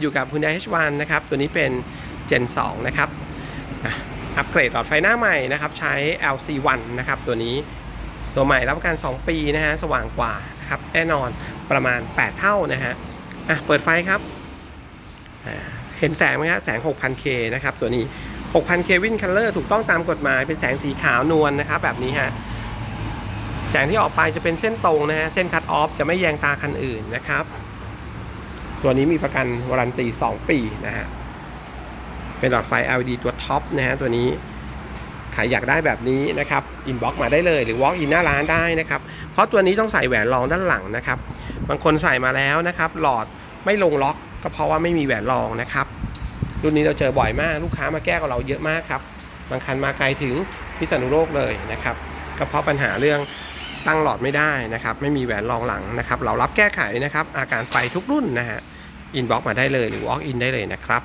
อยู่กับ Hyundai H1 นะครับ ตัวนี้เป็น Gen 2 นะครับอัปเกรดหลอดไฟหน้าใหม่นะครับ ใช้ LC1 นะครับ ตัวนี้ตัวใหม่รับประกัน 2 ปีนะฮะ สว่างกว่านะครับ แน่นอนประมาณ 8 เท่านะฮะอะเปิดไฟครับ เห็นแสงไหมฮะแสง 6,000K นะครับ ตัวนี้ 6,000 Kelvin Color ถูกต้องตามกฎหมายเป็นแสงสีขาวนวลนะครับ แบบนี้ฮะแสงที่ออกไปจะเป็นเส้นตรงนะฮะ เส้นคัตออฟจะไม่แยงตาคันอื่นนะครับ ตัวนี้มีประกันวารันตี 2 ปีนะฮะ เป็นหลอดไฟ LED ตัวท็อปนะฮะตัวนี้ใครอยากได้แบบนี้นะครับอินบ็อกมาได้เลยหรือ walk in หน้าร้านได้นะครับ เพราะตัวนี้ต้องใส่แหวนรองด้านหลังนะครับ บางคนใส่มาแล้วนะครับ หลอดไม่ลงล็อกก็เพราะว่าไม่มีแหวนรองนะครับ รุ่นนี้เราเจอบ่อยมากลูกค้ามาแก้กับเราเยอะมากครับ บางคันมาไกลถึงพิษณุโลกเลยนะครับก็เพราะปัญหาเรื่องตั้งหลอดไม่ได้นะครับ ไม่มีแหวนรองหลังนะครับ เรารับแก้ไขนะครับ อาการไฟทุกรุ่นนะฮะ อินบ็อกมาได้เลยหรือ walk in ได้เลยนะครับ